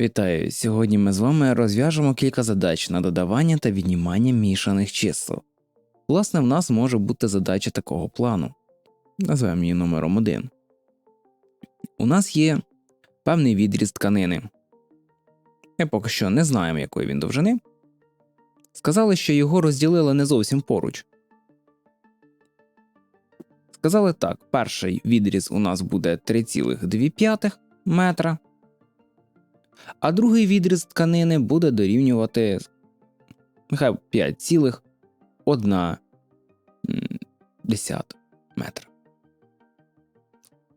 Вітаю! Сьогодні ми з вами розв'яжемо кілька задач на додавання та віднімання мішаних чисел. Власне, в нас може бути задача такого плану. Назвемо її номером 1. У нас є певний відріз тканини. Ми поки що не знаємо, якої він довжини. Сказали, що його розділили не зовсім поруч. Сказали так: перший відріз у нас буде 3,2 метра а другий відріз тканини буде дорівнювати нехай 5,1 метра.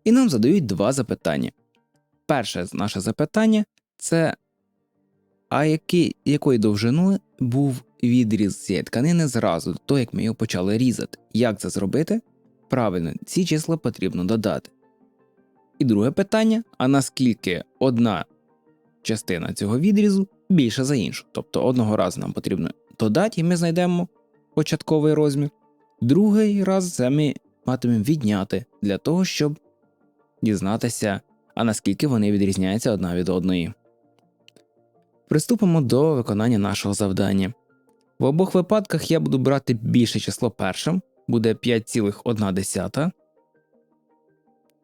І нам задають два запитання. Перше наше запитання це а який, якої довжини був відріз цієї тканини зразу до того, як ми його почали різати. Як це зробити? Правильно, ці числа потрібно додати. І друге питання: а наскільки одна частина цього відрізу більша за іншу. Тобто одного разу нам потрібно додати, і ми знайдемо початковий розмір, другий раз це ми матимемо відняти для того, щоб дізнатися, а наскільки вони відрізняються одна від одної. Приступимо до виконання нашого завдання. В обох випадках я буду брати більше число першим, буде 5,1.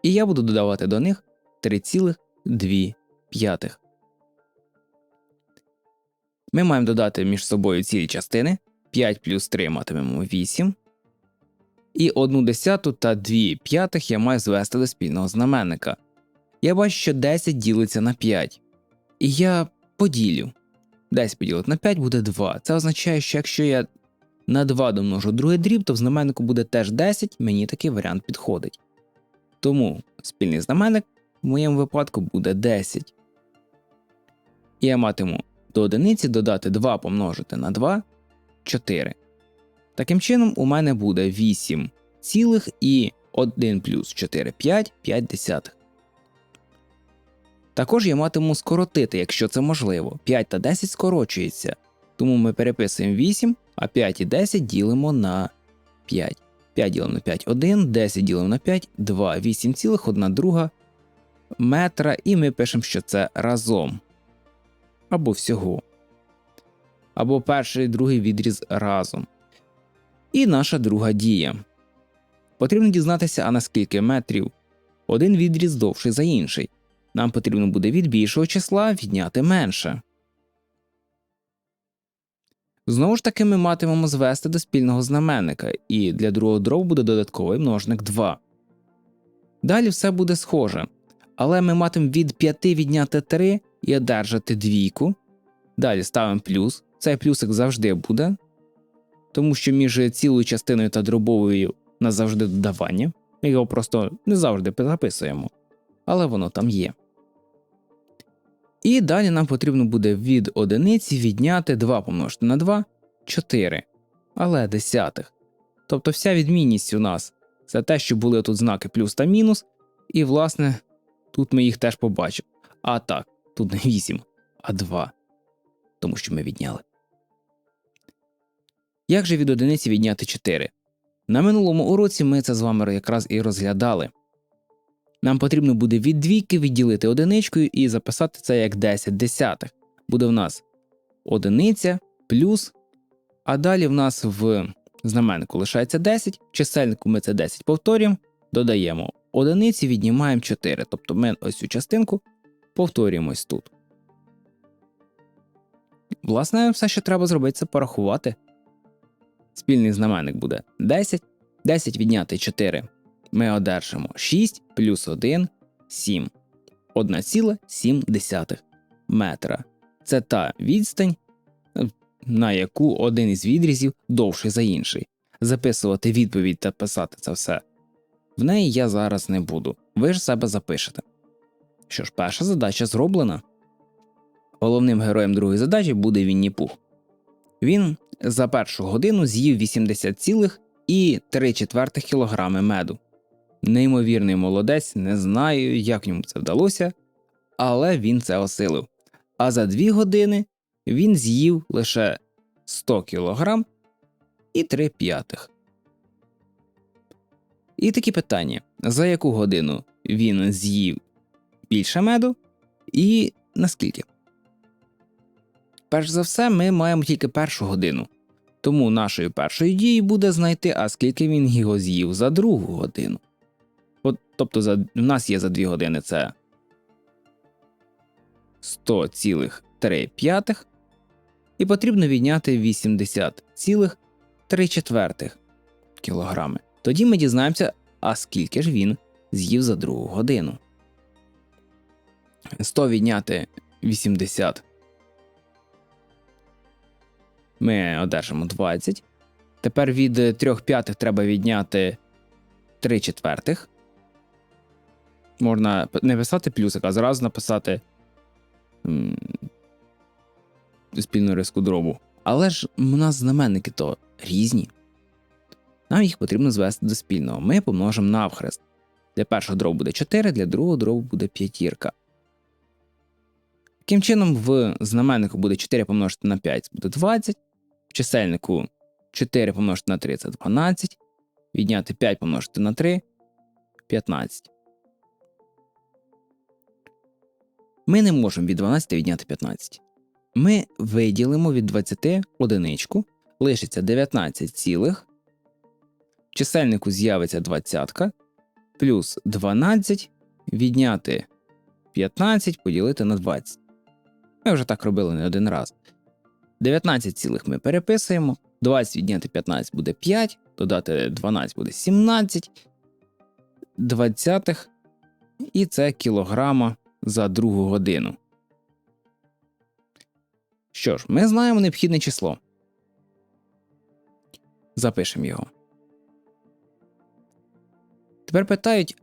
І я буду додавати до них 3,2. Ми маємо додати між собою цілі частини 5 плюс 3 матимемо 8. І 1 десяту та 2 п'ятих я маю звести до спільного знаменника. Я бачу, що 10 ділиться на 5. І я поділю. 10 поділити на 5 буде 2. Це означає, що якщо я на 2 домножу другий дріб, то в знаменнику буде теж 10, мені такий варіант підходить. Тому спільний знаменник в моєму випадку буде 10. І я матиму до одиниці додати 2 помножити на 2 4. Таким чином, у мене буде 8 цілих і 1 плюс 4 5 5 десятих. Також я матиму скоротити, якщо це можливо. 5 та 10 скорочується. Тому ми переписуємо 8, а 5 і 10 ділимо на 5. 5 ділимо на 5 1, 10 ділимо на 5, 2, 8 цілих 1 друга метра, і ми пишемо, що це разом або всього, або перший і другий відріз разом. І наша друга дія. Потрібно дізнатися, а наскільки метрів один відріз довший за інший. Нам потрібно буде від більшого числа відняти менше. Знову ж таки, ми матимемо звести до спільного знаменника, і для другого дробу буде додатковий множник 2. Далі все буде схоже. Але ми матимемо від 5 відняти 3 і одержати двійку. Далі ставимо плюс. Цей плюсик завжди буде, тому що між цілою частиною та дробовою у нас завжди додавання. Ми його просто не завжди записуємо, але воно там є. І далі нам потрібно буде від одиниці відняти 2 помножити на 2 4, але десятих. Тобто вся відмінність у нас це те, що були тут знаки плюс та мінус, і, власне, тут ми їх теж побачимо. А так, Тут не 8, а 2. Тому що ми відняли. Як же від одиниці відняти 4? На минулому уроці ми це з вами якраз і розглядали. Нам потрібно буде від двійки відділити одиничкою і записати це як 10 десятих. Буде в нас одиниця плюс, а далі в нас в знаменнику лишається 10, в чисельнику ми це 10 повторюємо, додаємо одиниці, віднімаємо 4. Тобто ми ось цю частинку повторюємось тут. Власне, все, що треба зробити, це порахувати. Спільний знаменник буде 10. 10 відняти 4. Ми одержимо 6 плюс 1 7. 1,7 метра. Це та відстань, на яку один із відрізів довший за інший. Записувати відповідь та писати це все. В неї я зараз не буду. Ви ж себе запишете. Що ж, перша задача зроблена. Головним героєм другої задачі буде Вінні Пух. Він за першу годину з'їв 80,3 четвертих кілограми меду. Неймовірний молодець, не знаю, як йому це вдалося, але він це осилив. А за дві години він з'їв лише 100 кілограм і 3 п'ятих. І такі питання: за яку годину він з'їв більше меду, і наскільки? перш за все, ми маємо тільки першу годину. Тому нашою першою дією буде знайти, а скільки він його з'їв за другу годину. От, тобто, за, у нас є за 2 години це 100,3 і потрібно відняти 80,3 четвертих кілограми. Тоді ми дізнаємося, а скільки ж він з'їв за другу годину. 100 відняти 80. Ми одержимо 20. Тепер від 3 п'ятих треба відняти 3 четвертих. Можна не писати плюсик, а зразу написати спільну риску дробу. Але ж у нас знаменники то різні. Нам їх потрібно звести до спільного. Ми помножимо навхрест. Для першого дробу буде 4, для другого дробу буде п'ятірка. Таким чином, в знаменнику буде 4 помножити на 5 це буде 20. В чисельнику 4 помножити на 3 це 12. Відняти 5 помножити на 3 15. Ми не можемо від 12 відняти 15. Ми виділимо від 20 одиничку, лишиться 19 цілих. В чисельнику з'явиться 20, плюс 12 відняти 15 поділити на 20. Ми вже так робили не один раз. 19 цілих ми переписуємо. 20 відняти 15 буде 5, додати 12 буде 17 двадцятих, і це кілограма за другу годину. Що ж, ми знаємо необхідне число. Запишемо його. Тепер питають,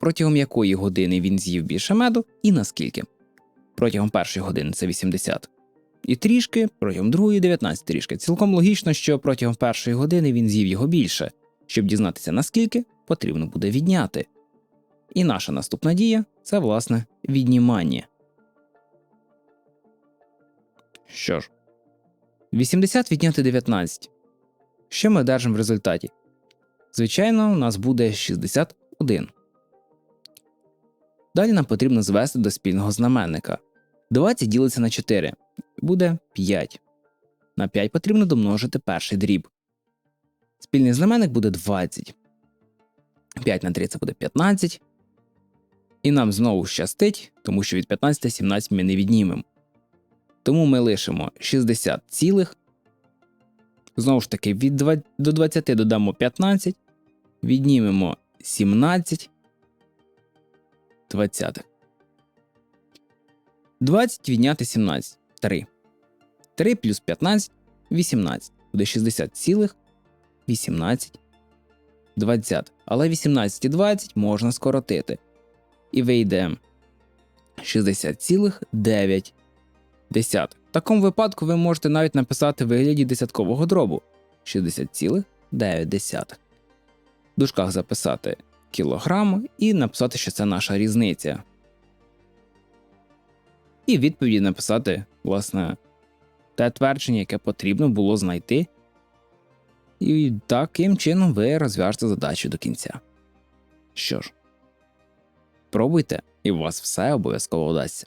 протягом якої години він з'їв більше меду і наскільки. Протягом першої години це 80. І трішки, протягом другої 19 трішки. Цілком логічно, що протягом першої години він з'їв його більше. Щоб дізнатися наскільки, потрібно буде відняти. І наша наступна дія це, власне, віднімання. Що ж, 80 відняти 19. Що ми одержимо в результаті? Звичайно, у нас буде 61. Далі нам потрібно звести до спільного знаменника. 20 ділиться на 4. Буде 5. На 5 потрібно домножити перший дріб. Спільний знаменник буде 20. 5 на 3 це буде 15. І нам знову щастить, тому що від 15 17 ми не віднімемо. Тому ми лишимо 60 цілих. Знову ж таки, від 2 до 20 додамо 15, віднімемо 17 20. 20 відняти 17 3. 3 плюс 15 18. Буде 60 цілих 18 20. Але 18 і 20 можна скоротити. І вийде 60,9. В такому випадку ви можете навіть написати в вигляді десяткового дробу 60,9. В дужках записати кілограм і написати, що це наша різниця. І відповіді написати, власне, те твердження, яке потрібно було знайти. І таким чином ви розв'яжете задачу до кінця. Що ж, пробуйте, і у вас все обов'язково вдасться.